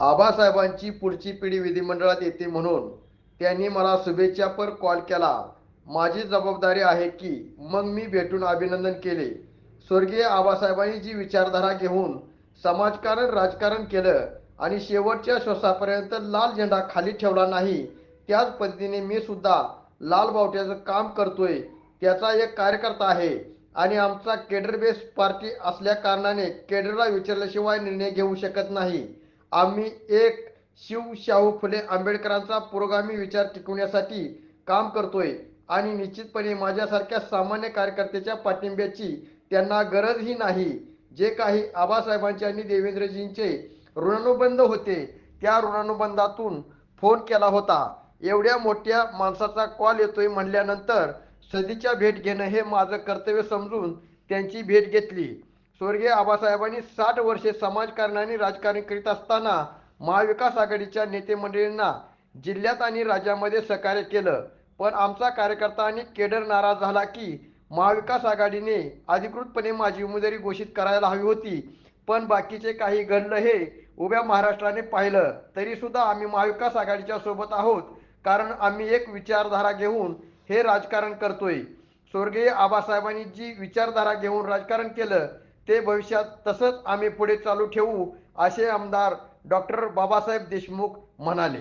आबासाहेबांची पुढची पिढी विधिमंडळात येते म्हणून त्यांनी मला शुभेच्छापर कॉल केला. माझी जबाबदारी आहे की मग मी भेटून अभिनंदन केले. स्वर्गीय आबासाहेबांनी जी विचारधारा घेऊन समाजकारण राजकारण केलं आणि शेवटच्या श्वासापर्यंत लाल झेंडा खाली ठेवला नाही त्याच पद्धतीने मी सुद्धा लाल बावट्याचं काम करतोय त्याचा एक कार्यकर्ता आहे आणि आमचा केडर बेस पार्टी असल्या कारणाने केडरला विचारल्याशिवाय निर्णय घेऊ शकत नाही. आम्ही एक शिव शाहू फुले आंबेडकरांचा पुरोगामी विचार टिकवण्यासाठी काम करतोय आणि निश्चितपणे माझ्यासारख्या सामान्य कार्यकर्त्याच्या पाठिंब्याची त्यांना गरजही नाही. जे काही आबासाहेबांचे आणि देवेंद्रजींचे ऋणानुबंध होते त्या ऋणानुबंधातून फोन केला होता. एवढ्या मोठ्या माणसाचा कॉल येतोय म्हणल्यानंतर सदीच्या भेट घेणं हे माझं कर्तव्य समजून त्यांची भेट घेतली. स्वर्गीय आबासाहेबांनी साठ वर्षे समाजकारण आणि राजकारण करीत असताना महाविकास आघाडीच्या नेते मंडळींना जिल्ह्यात आणि राज्यामध्ये सहकार्य केलं. पण आमचा कार्यकर्ता आणि केडर नाराज झाला की महाविकास आघाडीने अधिकृतपणे माझी उमेदवारी घोषित करायला हवी होती. पण बाकीचे काही घडलं हे उभ्या महाराष्ट्राने पाहिलं. तरी सुद्धा आम्ही महाविकास आघाडीच्या सोबत आहोत. कारण आम्ही एक विचारधारा घेऊन हे राजकारण करतोय. स्वर्गीय आबासाहेबांनी जी विचारधारा घेऊन राजकारण केलं ते भविष्यात तसंच आम्ही पुढे चालू ठेवू असे आमदार डॉक्टर बाबासाहेब देशमुख म्हणाले.